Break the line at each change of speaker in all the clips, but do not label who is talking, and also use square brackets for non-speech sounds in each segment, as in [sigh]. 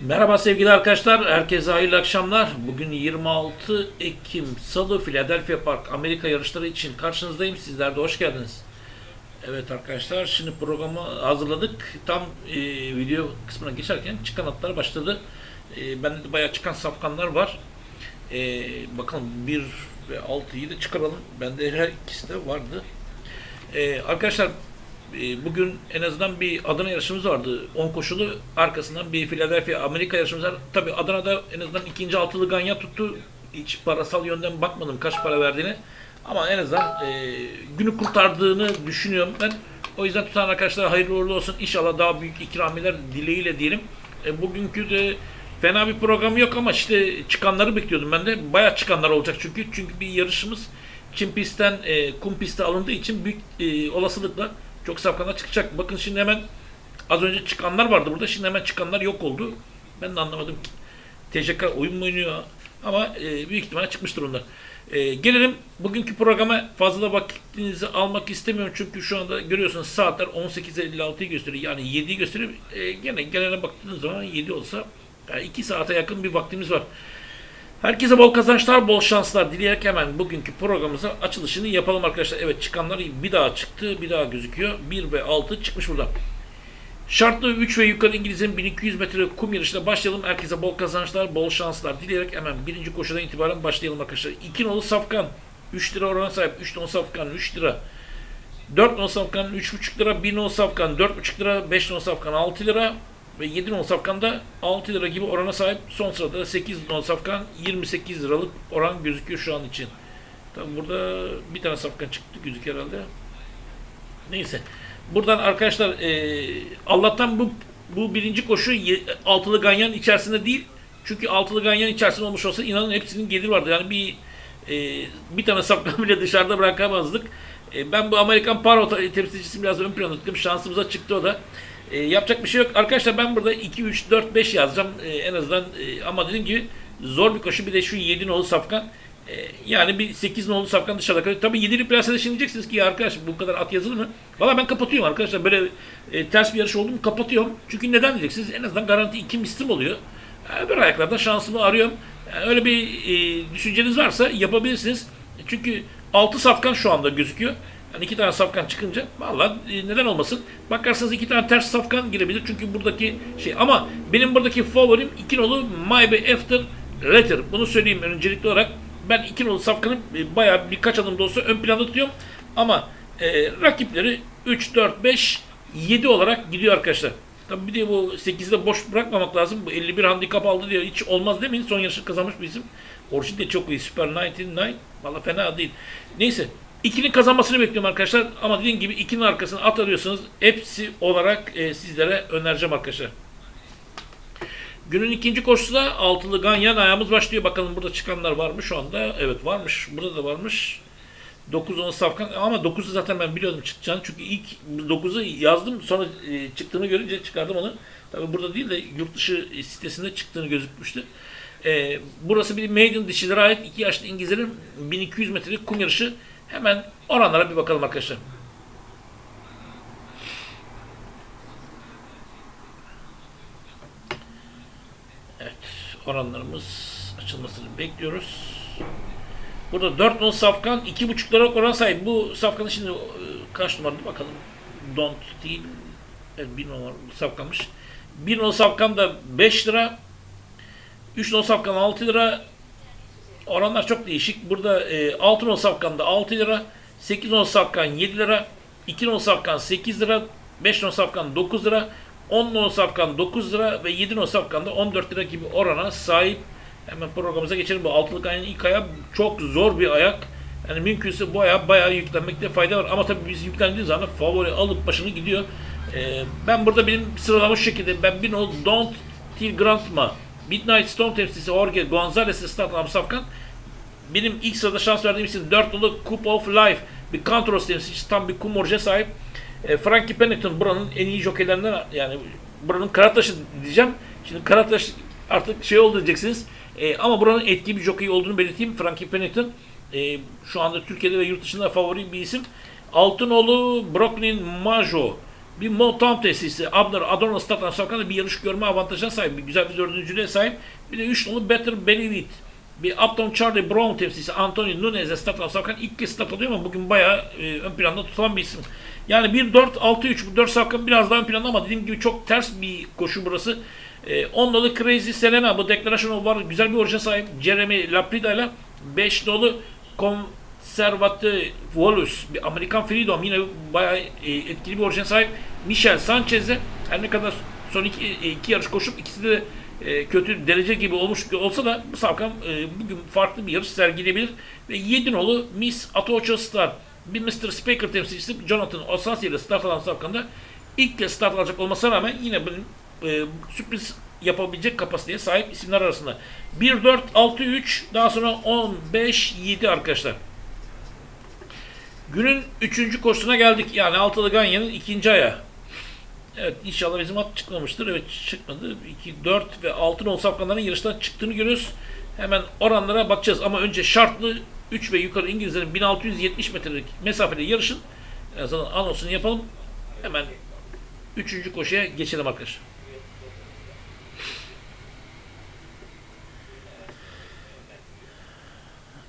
Merhaba sevgili arkadaşlar, herkese hayırlı akşamlar. Bugün 26 Ekim Salı Philadelphia Park Amerika yarışları için karşınızdayım. Sizler de hoş geldiniz. Evet arkadaşlar, şimdi programı hazırladık. Tam e, video kısmına geçerken çıkan atlar başladı. E, bende de bayağı çıkan safkanlar var. E, bakalım 1 ve 6'yı da çıkaralım. Bende her ikisi de vardı. E, arkadaşlar e, bugün en azından bir Adana yarışımız vardı. 10 koşulu arkasından bir Philadelphia Amerika yarışımız var. Tabi Adana'da en azından ikinci altılı Ganya tuttu. Hiç parasal yönden bakmadım kaç para verdiğini. Ama en azından e, günü kurtardığını düşünüyorum ben. O yüzden tutan arkadaşlar hayırlı uğurlu olsun. İnşallah daha büyük ikramiler dileğiyle diyelim. E, bugünkü de fena bir program yok ama işte çıkanları bekliyordum ben de. Bayağı çıkanlar olacak çünkü. Çünkü bir yarışımız Çin pistten e, kum piste alındığı için büyük e, olasılıkla çok safkanlar çıkacak. Bakın şimdi hemen az önce çıkanlar vardı burada. Şimdi hemen çıkanlar yok oldu. Ben de anlamadım. TCK oyun mu oynuyor? Ama e, büyük ihtimalle çıkmıştır onlar. E, gelelim bugünkü programa fazla da vaktinizi almak istemiyorum. Çünkü şu anda görüyorsunuz saatler 18.56'yı gösteriyor. Yani 7'yi gösteriyor. E, gene gelene baktığınız zaman 7 olsa 2 saate yakın bir vaktimiz var. Herkese bol kazançlar, bol şanslar dileyerek hemen bugünkü programımızın açılışını yapalım arkadaşlar. Evet çıkanlar bir daha çıktı, bir daha gözüküyor. 1 ve 6 çıkmış burada. Şartlı 3 ve yukarı İngiliz'in 1200 metre kum yarışına başlayalım. Herkese bol kazançlar, bol şanslar dileyerek hemen birinci koşudan itibaren başlayalım arkadaşlar. 2 nolu Safkan 3 lira orana sahip. 3 nolu Safkan 3 lira. 4 nolu Safkan 3,5 lira. 1 nolu Safkan 4,5 lira. 5 nolu Safkan 6 lira ve 7 non safkanda 6 lira gibi orana sahip. Son sırada da 8 non safkan 28 liralık oran gözüküyor şu an için. Tabi burada bir tane safkan çıktı gözüküyor herhalde. Neyse. Buradan arkadaşlar e, Allah'tan bu bu birinci koşu altılı ganyan içerisinde değil. Çünkü altılı ganyan içerisinde olmuş olsa inanın hepsinin gelir vardı. Yani bir e, bir tane safkan [laughs] bile dışarıda bırakamazdık. E, ben bu Amerikan Paro temsilcisini biraz ön plana tuttum. Şansımıza çıktı o da. E, yapacak bir şey yok. Arkadaşlar ben burada 2, 3, 4, 5 yazacağım. E, en azından e, ama dediğim gibi zor bir koşu. Bir de şu 7 nolu safkan. E, yani bir 8 nolu safkan dışarıda kalıyor. Tabii 7'li plasede şimdi diyeceksiniz ki ya arkadaş bu kadar at yazılır mı? Valla ben kapatıyorum arkadaşlar. Böyle e, ters bir yarış oldu mu kapatıyorum. Çünkü neden diyeceksiniz? En azından garanti 2 mislim oluyor. E, öbür ayaklarda şansımı arıyorum. Yani öyle bir e, düşünceniz varsa yapabilirsiniz. Çünkü 6 safkan şu anda gözüküyor. Yani iki tane safkan çıkınca valla e, neden olmasın. Bakarsanız iki tane ters safkan girebilir. Çünkü buradaki şey ama benim buradaki favorim iki nolu My Way After Letter. Bunu söyleyeyim öncelikli olarak. Ben iki nolu safkanı e, bayağı birkaç adım da olsa ön planda tutuyorum. Ama e, rakipleri 3, 4, 5, 7 olarak gidiyor arkadaşlar. Tabii bir de bu 8'i de boş bırakmamak lazım. Bu 51 handikap aldı diye hiç olmaz demeyin. Son yarışı kazanmış bir isim. Orijin de çok iyi. Super 99. Valla fena değil. Neyse. İkinin kazanmasını bekliyorum arkadaşlar. Ama dediğim gibi ikinin arkasına at arıyorsanız hepsi olarak e, sizlere önereceğim arkadaşlar. Günün ikinci koşusu da altılı ganyan ayağımız başlıyor. Bakalım burada çıkanlar var mı şu anda? Evet varmış. Burada da varmış. 9 10 safkan ama 9'u zaten ben biliyordum çıkacağını. Çünkü ilk 9'u yazdım. Sonra e, çıktığını görünce çıkardım onu. Tabii burada değil de yurt dışı sitesinde çıktığını gözükmüştü. E, burası bir maiden dişilere ait 2 yaşlı İngilizlerin 1200 metrelik kum yarışı. Hemen oranlara bir bakalım arkadaşlar. Evet, oranlarımız açılmasını bekliyoruz. Burada 4 non safkan 2,5 lira oran sahip. Bu safkanın şimdi e, kaç numaralı bakalım. Don't değil. Evet, 1 numaralı safkanmış. 1 non safkan da 5 lira. 3 non safkan 6 lira. Oranlar çok değişik. Burada e, 6 non safkan da 6 lira. 8 non safkan 7 lira. 2 non safkan 8 lira. 5 non safkan 9 lira. 10 non safkan 9 lira ve 7 non safkan da 14 lira gibi orana sahip. Hemen programımıza geçelim. Bu altılık ayının ilk ayağı çok zor bir ayak. Yani mümkünse bu ayağa bayağı yüklenmekte fayda var. Ama tabii biz yüklendiği zaman favori alıp başını gidiyor. Ee, ben burada benim sıralama şu şekilde. Ben bir no Don't Till Grandma, Midnight Storm temsilcisi Jorge Gonzalez'e start alan safkan. Benim ilk sırada şans verdiğim isim 4 nolu Cup of Life. Bir Kantros temsilcisi tam bir kum sahip. E, Frankie Pennington buranın en iyi jokeylerinden yani buranın Karataş'ı diyeceğim. Şimdi Karataş artık şey oldu diyeceksiniz. E, ama buranın etkili bir jockey olduğunu belirteyim. Frankie Pennington e, şu anda Türkiye'de ve yurt dışında favori bir isim. Altınoğlu Brooklyn Majo Bir Motown tesisi Abner Adorno Stat'tan Safkan'da bir yarış görme avantajına sahip. Bir güzel bir dördüncülüğe sahip. Bir de 3 nolu Better It. Bir Upton Charlie Brown temsilcisi Anthony Nunez'e Stat'tan Safkan ilk kez stat ama bugün bayağı e, ön planda tutulan bir isim. Yani 1-4-6-3 bu 4 Safkan biraz daha ön planda ama dediğim gibi çok ters bir koşu burası. E, 10 nolu Crazy Selena bu Declaration var. Güzel bir orijine sahip. Jeremy Laprida ile 5 nolu Conservative Volus bir Amerikan Freedom yine bayağı e, etkili bir orijine sahip. Michel Sanchez'e her ne kadar son iki, e, iki yarış koşup ikisi de e, kötü derece gibi olmuş olsa da bu Safkan e, bugün farklı bir yarış sergileyebilir. Ve 7 nolu Miss Atocha Star bir Mr. Speaker temsilcisi Jonathan Osasi ile start alan Safkan'da ilk kez start alacak olmasına rağmen yine benim e, sürpriz yapabilecek kapasiteye sahip isimler arasında. 1-4-6-3 daha sonra 15-7 arkadaşlar. Günün üçüncü koşusuna geldik. Yani Altılı Ganyan'ın ikinci ayağı. Evet inşallah bizim at çıkmamıştır. Evet çıkmadı. 2, 4 ve 6 nol safkanların yarıştan çıktığını görüyoruz. Hemen oranlara bakacağız. Ama önce şartlı 3 ve yukarı İngilizlerin 1670 metrelik mesafeli yarışın en azından anonsunu yapalım. Hemen üçüncü koşuya geçelim arkadaşlar.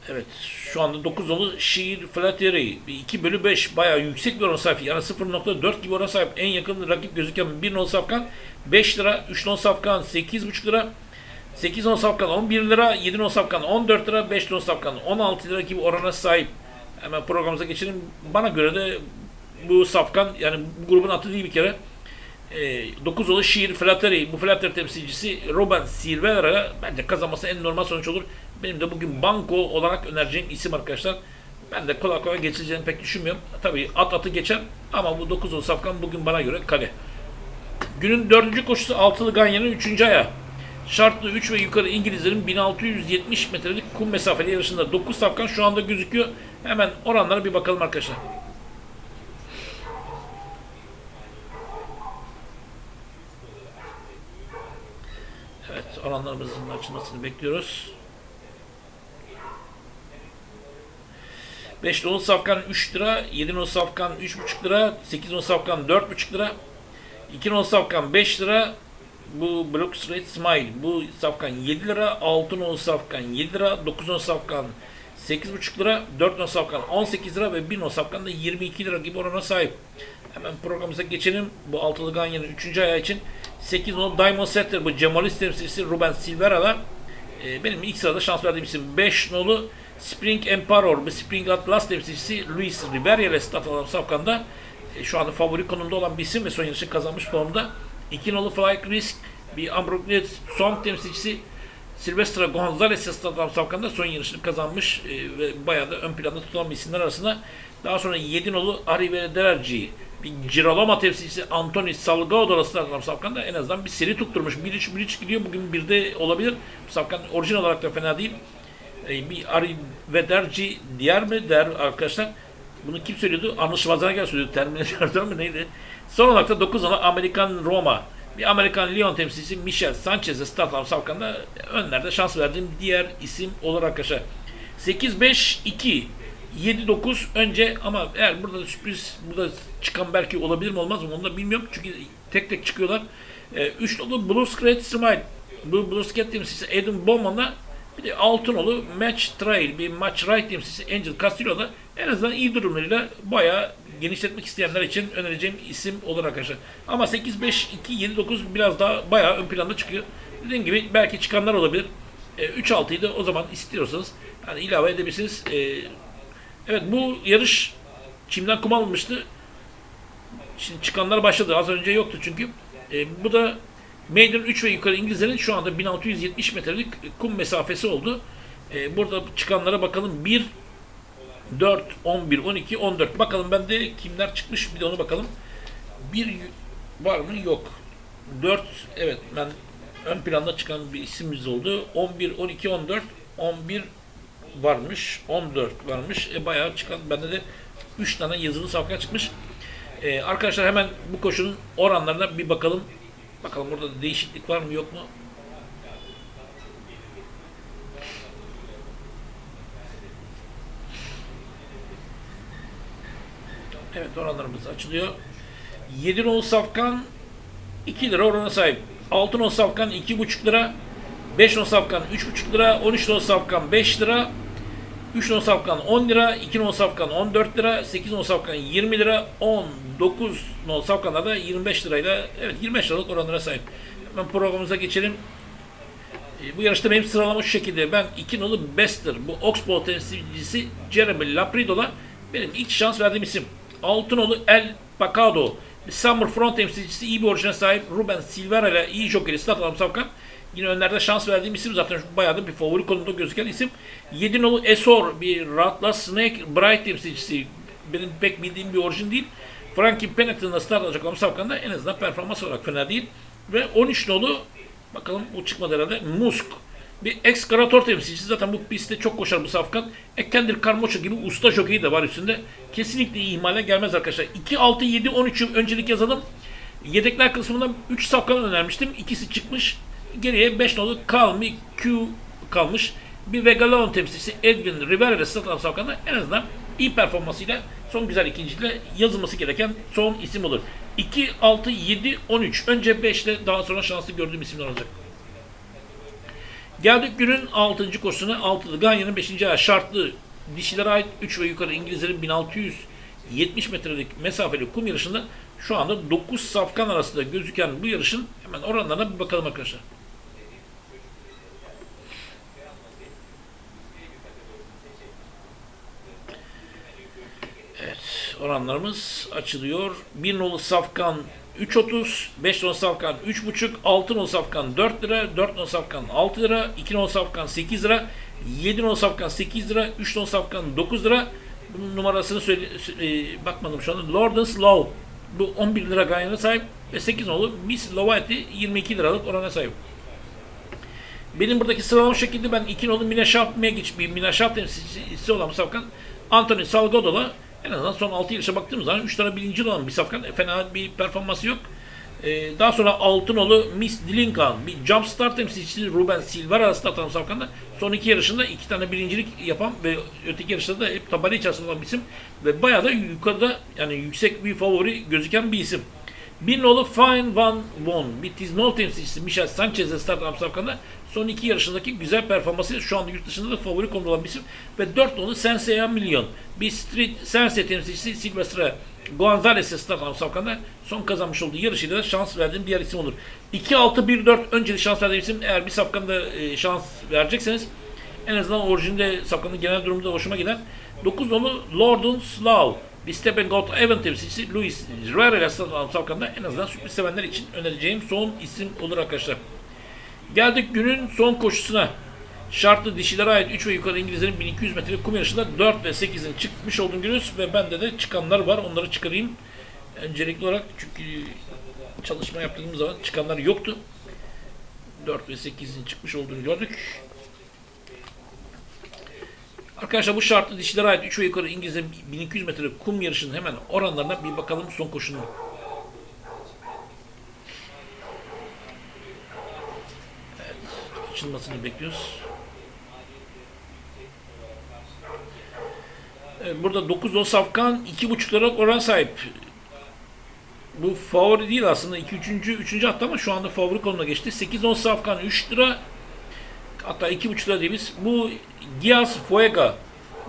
Evet şu anda 9 dolu şiir Flattery 2 bölü 5 bayağı yüksek bir oran sahip. Yani 0.4 gibi oran sahip. En yakın rakip gözüken 1 non safkan 5 lira, 3 non safkan 8,5 lira, 8 non safkan 11 lira, 7 non safkan 14 lira, 5 non safkan 16 lira gibi orana sahip. Hemen programımıza geçelim. Bana göre de bu safkan yani bu grubun atı değil bir kere. E, 9 dolu şiir Flattery bu Flattery temsilcisi Robin Silvera bence kazanması en normal sonuç olur. Benim de bugün banko olarak önereceğim isim arkadaşlar. Ben de kolay kolay geçileceğini pek düşünmüyorum. Tabii at atı geçer ama bu 9 10 safkan bugün bana göre kale. Günün dördüncü koşusu altılı Ganyan'ın üçüncü ayağı. Şartlı 3 ve yukarı İngilizlerin 1670 metrelik kum mesafeli yarışında 9 safkan şu anda gözüküyor. Hemen oranlara bir bakalım arkadaşlar. Evet oranlarımızın açılmasını bekliyoruz. 5 nolu safkan 3 lira, 7 nolu safkan 3,5 lira, 8 nolu safkan 4,5 lira, 2 nolu safkan 5 lira, bu Block Street Smile, bu safkan 7 lira, 6 nolu safkan 7 lira, 9 nolu safkan 8,5 lira, 4 nolu safkan 18 lira ve 1 nolu safkan da 22 lira gibi orana sahip. Hemen programımıza geçelim. Bu altılı Ganyan'ın 3. ayağı için 8 nolu Diamond Setter, bu Cemalist temsilcisi Ruben Silvera'la e, benim ilk sırada şans verdiğim isim 5 nolu Spring Emperor, bu Spring Atlas temsilcisi Luis Rivera ile start alan Safkan'da e, şu anda favori konumda olan bir isim ve son yarışı kazanmış formda. 2 nolu Fly Risk, bir Ambrognet Song temsilcisi Silvestre Gonzalez start alan Safkan'da son yarışını kazanmış e, ve bayağı da ön planda tutulan bir isimler arasında. Daha sonra 7 nolu Arrive Derci, bir Girolamo temsilcisi Anthony Salgado start alan Safkan'da en azından bir seri tutturmuş. 1-3 1-3 gidiyor. Bugün bir de olabilir. Safkan orijinal olarak da fena değil e, bir Ari Vederci diğer mi der arkadaşlar. Bunu kim söylüyordu? Arnold Schwarzenegger söylüyordu. Terminator mi neydi? Son olarak da 9 olan Amerikan Roma. Bir Amerikan Lyon temsilcisi Michel Sanchez'e Statlam Savkan'da önlerde şans verdiğim diğer isim olarak arkadaşlar. 8-5-2 7-9 önce ama eğer burada da sürpriz burada çıkan belki olabilir mi olmaz mı onu da bilmiyorum. Çünkü tek tek çıkıyorlar. 3 e, dolu Blue Scred Smile. Bu Blue Scred temsilcisi Adam Bowman'la bir de Altınolu Match Trail, bir Match Right temsilcisi Angel Castillo'da en azından iyi durumlarıyla bayağı genişletmek isteyenler için önereceğim isim olur arkadaşlar. Ama 8, 5, 2, 7, 9 biraz daha bayağı ön planda çıkıyor. Dediğim gibi belki çıkanlar olabilir. E, 3, 6'yı da o zaman istiyorsanız yani ilave edebilirsiniz. E, evet bu yarış çimden kum alınmıştı. Şimdi çıkanlar başladı. Az önce yoktu çünkü. E, bu da Maiden 3 ve yukarı İngilizlerin şu anda 1670 metrelik kum mesafesi oldu. Ee, burada çıkanlara bakalım. 1, 4, 11, 12, 14. Bakalım bende kimler çıkmış bir de onu bakalım. 1 var mı? Yok. 4, evet ben ön planda çıkan bir isimimiz oldu. 11, 12, 14, 11 varmış. 14 varmış. E, bayağı çıkan. Bende de 3 tane yazılı safkan çıkmış. E, arkadaşlar hemen bu koşunun oranlarına bir bakalım. Bakalım burada değişiklik var mı yok mu? Evet oranlarımız açılıyor. 7 nolu safkan 2 lira orana sahip. 6 nolu safkan 2,5 lira. 5 nolu safkan 3,5 lira. 13 nolu safkan 5 lira. 3 non safkan 10 lira, 2 non safkan 14 lira, 8 non safkan 20 lira, 19 non safkanlar da 25 lirayla, evet 25 liralık oranlara sahip. Hemen programımıza geçelim. E, bu yarışta benim sıralama şu şekilde. Ben 2 nolu Bester, bu Oxbow temsilcisi Jeremy Laprido'la benim ilk şans verdiğim isim. 6 nolu El Pacado, Summer Front temsilcisi iyi bir orijine sahip Ruben Silvera ile iyi jokeri Stat Alam Safkan. Yine önlerde şans verdiğim isim zaten bayağı da bir favori konumda gözüken isim. 7 nolu Esor bir Ratla Snake Bright temsilcisi. Benim pek bildiğim bir orijin değil. Frankie Pennington'la start alacak olan Safkan'da en azından performans olarak fena değil. Ve 13 nolu bakalım bu çıkmadı herhalde Musk. Bir ex Krator temsilcisi zaten bu pistte çok koşar bu safkan. Ekendir Karmoça gibi usta jokeyi de var üstünde. Kesinlikle ihmale gelmez arkadaşlar. 2, 6, 7, 13'ü öncelik yazalım. Yedekler kısmında 3 safkan önermiştim. İkisi çıkmış. Geriye 5 nolu Calmi Q kalmış. Bir Vegalon temsilcisi Edwin Rivera ile satılan safkanda en azından iyi performansıyla son güzel ikinciyle yazılması gereken son isim olur. 2, 6, 7, 13. Önce 5 ile daha sonra şanslı gördüğüm isimler olacak. Geldik günün 6. koşusuna. 6'lı Ganyan'ın 5. ayağı şartlı dişilere ait 3 ve yukarı İngilizlerin 1670 metrelik mesafeli kum yarışında şu anda 9 safkan arasında gözüken bu yarışın hemen oranlarına bir bakalım arkadaşlar. Oranlarımız açılıyor. 1 nolu safkan 3.30, 5 nolu safkan 3.5, 6 nolu safkan 4 lira, 4 nolu safkan 6 lira, 2 nolu safkan 8 lira, 7 nolu safkan 8 lira, 3 nolu safkan 9 lira. Bunun numarasını söyle, e, bakmadım şu anda. Lordens Low. Bu 11 lira gayrına sahip ve 8 nolu Miss Lovati 22 liralık orana sahip. Benim buradaki sıralama şekilde ben 2 nolu Mina Megic bir Mina Shaft temsilcisi olan bu safkan Anthony Salgado'la en azından son 6 yarışa baktığımız zaman 3 tane birinci olan bir safkan e, fena bir performansı yok. Ee, daha sonra Altınolu Miss Dilinkan bir Jumpstart temsilcisi Ruben Silvera arasında atan safkanda son iki yarışında iki tane birincilik yapan ve öteki yarışlarda da hep tabela içerisinde olan bir isim ve bayağı da yukarıda yani yüksek bir favori gözüken bir isim. Bir nolu Fine Van Von, bir Tiznol temsilcisi Michel Sanchez'e start safkanda son iki yarışındaki güzel performansı şu anda yurt dışında da favori konuda olan bir isim. Ve dört nolu Senseiya Milyon, bir Street Sensei temsilcisi Silvestre Gonzalez'e start safkanda son kazanmış olduğu yarışıyla da şans verdiğim diğer isim olur. 2-6-1-4 önceli şans verdiğim isim. Eğer bir safkanda e, şans verecekseniz en azından orijinde safkanın genel durumda hoşuma giden 9 nolu Lordun Slow bir Stephen Gold Event temsilcisi Luis Rivera ile Safkan'da en azından sürpriz sevenler için önereceğim son isim olur arkadaşlar. Geldik günün son koşusuna. Şartlı dişilere ait 3 ve yukarı İngilizlerin 1200 metre kum yarışında 4 ve 8'in çıkmış olduğunu görüyoruz ve bende de çıkanlar var. Onları çıkarayım. Öncelikli olarak çünkü çalışma yaptığımız zaman çıkanlar yoktu. 4 ve 8'in çıkmış olduğunu gördük. Arkadaşlar bu şartlı dişilere ait 3 ve yukarı İngilizlerin 1200 metre kum yarışının hemen oranlarına bir bakalım son koşunun. Evet, açılmasını bekliyoruz. Evet, burada 9 10 safkan 2,5 liralık oran sahip. Bu favori değil aslında. 2 3. 3. hatta ama şu anda favori konumuna geçti. 8 10 safkan 3 lira hatta 2,5 lira diyebiliriz. Bu Gias Fuega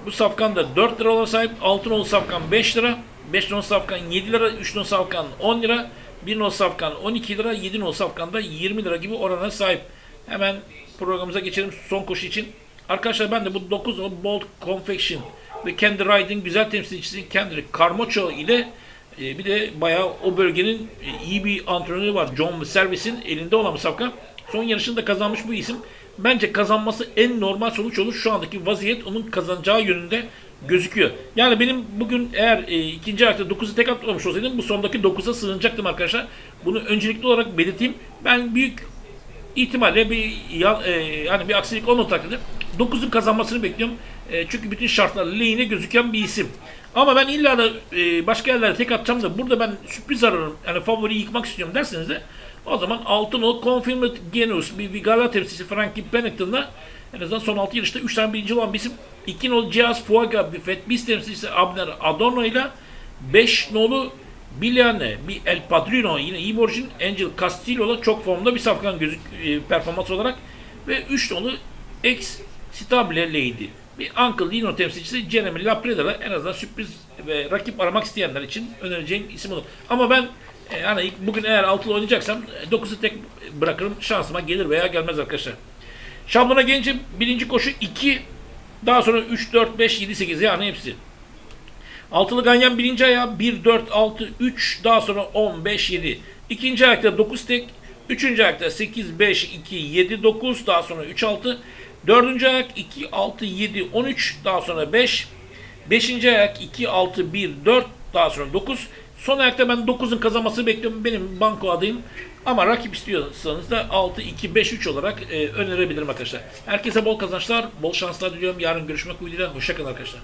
bu safkan da 4 lira olan sahip. 6 nolu safkan 5 lira. 5 nolu safkan 7 lira. 3 nolu safkan 10 lira. 1 nolu safkan 12 lira. 7 nolu safkan da 20 lira gibi orana sahip. Hemen programımıza geçelim son koşu için. Arkadaşlar ben de bu 9 nolu Bold Confection ve Candy Ride'in güzel temsilcisi Kendrick Carmocho ile e, bir de bayağı o bölgenin e, iyi bir antrenörü var. John Servis'in elinde olan bir safkan. Son yarışını da kazanmış bu isim bence kazanması en normal sonuç olur. Şu andaki vaziyet onun kazanacağı yönünde gözüküyor. Yani benim bugün eğer e, ikinci ayakta 9'u tek atlamış olsaydım bu sondaki 9'a sığınacaktım arkadaşlar. Bunu öncelikli olarak belirteyim. Ben büyük ihtimalle bir e, yani bir aksilik olmadığı takdirde 9'un kazanmasını bekliyorum. E, çünkü bütün şartlar lehine gözüken bir isim. Ama ben illa da e, başka yerlere tek atacağım da burada ben sürpriz ararım. Yani favoriyi yıkmak istiyorum derseniz de o zaman altın o Confirmed Genus bir Vigala temsilcisi Frankie Pennington'la en azından son 6 yarışta 3 tane birinci olan bir isim. 2 nolu Gias Fuaga bir Fat Beast temsilcisi Abner Adorno ile 5 nolu Biliane, bir El Padrino yine Ivorjin, Angel Castillo'la çok formda bir safkan gözük e, performans olarak ve 3 nolu Ex Stable Lady. Bir Uncle Dino temsilcisi Jeremy Lapreda'da en azından sürpriz ve rakip aramak isteyenler için önereceğim isim olur. Ama ben e, ilk- bugün eğer altılı oynayacaksam 9'u tek bırakırım. Şansıma gelir veya gelmez arkadaşlar. Şablona gelince birinci koşu 2, daha sonra 3, 4, 5, 7, 8 yani hepsi. Altılı ganyan birinci ayağı 1, 4, 6, 3, daha sonra 10, 5, 7. İkinci ayakta 9 tek, üçüncü ayakta 8, 5, 2, 7, 9, daha sonra 3, 6. Dördüncü ayak 2, 6, 7, 13, daha sonra 5. Beşinci ayak 2, 6, 1, 4, daha sonra 9. Son ayakta ben 9'un kazanmasını bekliyorum. Benim banko adayım. Ama rakip istiyorsanız da 6, 2, 5, 3 olarak e, önerebilirim arkadaşlar. Herkese bol kazançlar, bol şanslar diliyorum. Yarın görüşmek ümidiyle. Hoşçakalın arkadaşlar.